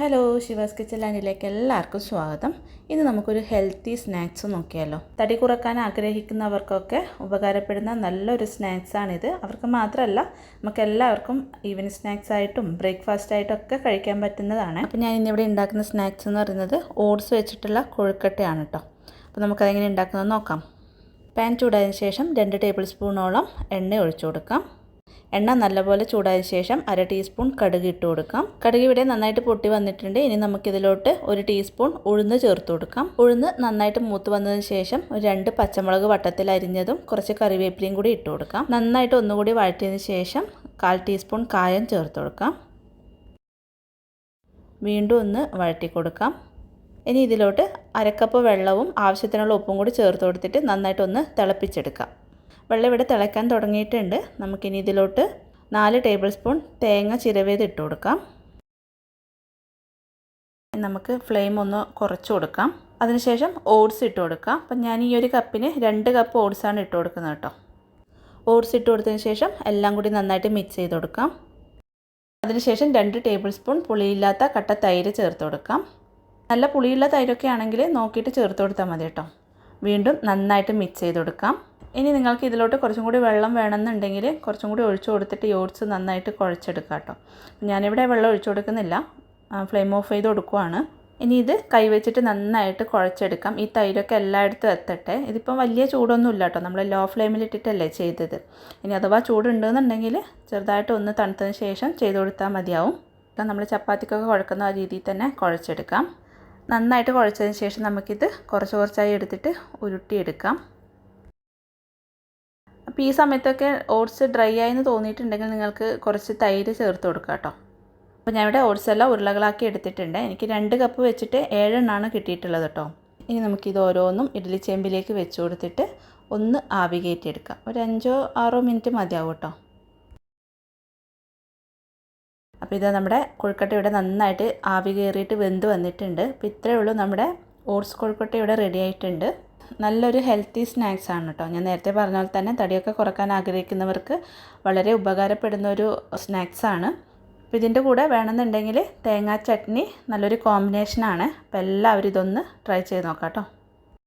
Hello ശിവാസ് kitchen ലാൻഡിലേക്ക് എല്ലാവർക്കും സ്വാഗതം. ഇന്ന് നമുക്കൊരു ഹെൽത്തി സ്നാക്സ് നോക്കിയാലോ. തടി കുറയ്ക്കാൻ ആഗ്രഹിക്കുന്നവർക്കൊക്കെ ഉപകാരപ്പെടുന്ന നല്ലൊരു സ്നാക്സാണിത് അവർക്ക് മാത്രമല്ല നമുക്ക് എല്ലാവർക്കും ഈവനിങ് സ്നാക്സ് ആയിട്ടും ബ്രേക്ക്ഫാസ്റ്റ് ആയിട്ടും ഒക്കെ കഴിക്കാൻ പറ്റുന്നതാണ്. അപ്പോൾ ഞാൻ ഇന്നിവിടെ ഉണ്ടാക്കുന്ന സ്നാക്സ് എന്ന് പറയുന്നത് ഓട്സ് വെച്ചിട്ടുള്ള കൊഴുക്കട്ടയാണ് കേട്ടോ അപ്പോൾ നമുക്കതെങ്ങനെ ഉണ്ടാക്കുന്നത് നോക്കാം. പാൻ ചൂടായതിനു ശേഷം രണ്ട് ടേബിൾ സ്പൂണോളം എണ്ണ ഒഴിച്ചു കൊടുക്കാം. എണ്ണ നല്ലപോലെ ചൂടായ ശേഷം അര ടീസ്പൂൺ കടുക് ഇട്ട് കൊടുക്കാം. കടുക് ഇവിടെ നന്നായിട്ട് പൊട്ടി വന്നിട്ടുണ്ട്. ഇനി നമുക്കിതിലോട്ട് ഒരു ടീസ്പൂൺ ഉഴുന്ന് ചേർത്ത് കൊടുക്കാം. ഉഴുന്ന് നന്നായിട്ട് മൂത്ത് വന്നതിന് ശേഷം ഒരു രണ്ട് പച്ചമുളക് വട്ടത്തിൽ അരിഞ്ഞതും കുറച്ച് കറിവേപ്പിലയും കൂടി ഇട്ട് കൊടുക്കാം. നന്നായിട്ട് ഒന്നുകൂടി വഴറ്റിയതിന് ശേഷം കാൽ ടീസ്പൂൺ കായം ചേർത്ത് കൊടുക്കാം. വീണ്ടും ഒന്ന് വഴറ്റി കൊടുക്കാം. ഇനി ഇതിലോട്ട് അരക്കപ്പ് വെള്ളവും ആവശ്യത്തിനുള്ള ഉപ്പും കൂടി ചേർത്ത് കൊടുത്തിട്ട് നന്നായിട്ടൊന്ന് തിളപ്പിച്ചെടുക്കാം. വെള്ളം ഇവിടെ തിളയ്ക്കാൻ തുടങ്ങിയിട്ടുണ്ട്. നമുക്കിനി ഇതിലോട്ട് നാല് ടേബിൾ സ്പൂൺ തേങ്ങ ചിരവേത് ഇട്ട് കൊടുക്കാം. നമുക്ക് ഫ്ലെയിം ഒന്ന് കുറച്ച് കൊടുക്കാം. അതിനുശേഷം ഓട്സ് ഇട്ട് കൊടുക്കാം. അപ്പം ഞാൻ ഈ ഒരു കപ്പിന് രണ്ട് കപ്പ് ഓട്സാണ് ഇട്ട് കൊടുക്കുന്നത് കേട്ടോ. ഓട്സ് ഇട്ട് കൊടുത്തതിന് ശേഷം എല്ലാം കൂടി നന്നായിട്ട് മിക്സ് ചെയ്ത് കൊടുക്കാം. അതിനുശേഷം രണ്ട് ടേബിൾ സ്പൂൺ പുളിയില്ലാത്ത കട്ട തൈര് ചേർത്ത് കൊടുക്കാം. നല്ല പുളിയുള്ള തൈരൊക്കെ ആണെങ്കിൽ നോക്കിയിട്ട് ചേർത്ത് കൊടുത്താൽ മതി കേട്ടോ. വീണ്ടും നന്നായിട്ട് മിക്സ് ചെയ്ത് കൊടുക്കാം. ഇനി നിങ്ങൾക്ക് ഇതിലോട്ട് കുറച്ചും കൂടി വെള്ളം വേണമെന്നുണ്ടെങ്കിൽ കുറച്ചും കൂടി ഒഴിച്ചു കൊടുത്തിട്ട് ഈ ഓട്സ് നന്നായിട്ട് കുഴച്ചെടുക്കാം കേട്ടോ. ഞാനിവിടെ വെള്ളം ഒഴിച്ചു കൊടുക്കുന്നില്ല. ഫ്ലെയിം ഓഫ് ചെയ്ത് കൊടുക്കുവാണ്. ഇനി ഇത് കൈവച്ചിട്ട് നന്നായിട്ട് കുഴച്ചെടുക്കാം. ഈ തൈരൊക്കെ എല്ലായിടത്തും എത്തട്ടെ. ഇതിപ്പം വലിയ ചൂടൊന്നും ഇല്ല കേട്ടോ. നമ്മൾ ലോ ഫ്ലെയിമിലിട്ടിട്ടല്ലേ ചെയ്തത്. ഇനി അഥവാ ചൂടുണ്ടെന്നുണ്ടെങ്കിൽ ചെറുതായിട്ട് ഒന്ന് തണുത്തതിന് ശേഷം ചെയ്ത് കൊടുത്താൽ മതിയാവും. നമ്മൾ ചപ്പാത്തിക്കൊക്കെ കുഴക്കുന്ന ആ രീതിയിൽ തന്നെ കുഴച്ചെടുക്കാം. നന്നായിട്ട് കുഴച്ചതിന് ശേഷം നമുക്കിത് കുറച്ച് കുറച്ചായി എടുത്തിട്ട് ഉരുട്ടിയെടുക്കാം. അപ്പോൾ ഈ സമയത്തൊക്കെ ഓട്സ് ഡ്രൈ ആയെന്ന് തോന്നിയിട്ടുണ്ടെങ്കിൽ നിങ്ങൾക്ക് കുറച്ച് തൈര് ചേർത്ത് കൊടുക്കുക കേട്ടോ. അപ്പോൾ ഇവിടെ ഓട്സ് എല്ലാം ഉരുളകളാക്കി എടുത്തിട്ടുണ്ട്. എനിക്ക് രണ്ട് കപ്പ് വെച്ചിട്ട് ഏഴെണ്ണമാണ് കിട്ടിയിട്ടുള്ളത് കേട്ടോ. ഇനി നമുക്കിത് ഓരോന്നും ഇഡ്ഡലി ചെമ്പിലേക്ക് വെച്ച് കൊടുത്തിട്ട് ഒന്ന് ആവി കയറ്റിയെടുക്കാം. ഒരു അഞ്ചോ ആറോ മിനിറ്റ് മതിയാവും കേട്ടോ. അപ്പോൾ ഇത് നമ്മുടെ കൊഴുക്കട്ട ഇവിടെ നന്നായിട്ട് ആവി കയറിയിട്ട് വെന്ത് വന്നിട്ടുണ്ട്. അപ്പോൾ ഇത്രയേ ഉള്ളൂ നമ്മുടെ ഓട്സ് കൊഴുക്കട്ട ഇവിടെ റെഡി ആയിട്ടുണ്ട്. നല്ലൊരു ഹെൽത്തി സ്നാക്സ് ആണ് കേട്ടോ ഞാൻ നേരത്തെ പറഞ്ഞ പോലെ തന്നെ തടിയൊക്കെ കുറയ്ക്കാൻ ആഗ്രഹിക്കുന്നവർക്ക് വളരെ ഉപകാരപ്പെടുന്ന ഒരു സ്നാക്സ് ആണ്. അപ്പോൾ ഇതിന്റെ കൂടെ വേണമെന്നുണ്ടെങ്കിൽ തേങ്ങാ ചട്നി നല്ലൊരു കോമ്പിനേഷനാണ് അപ്പോൾ എല്ലാവരും ഇതൊന്ന് ട്രൈ ചെയ്ത് നോക്കാം കേട്ടോ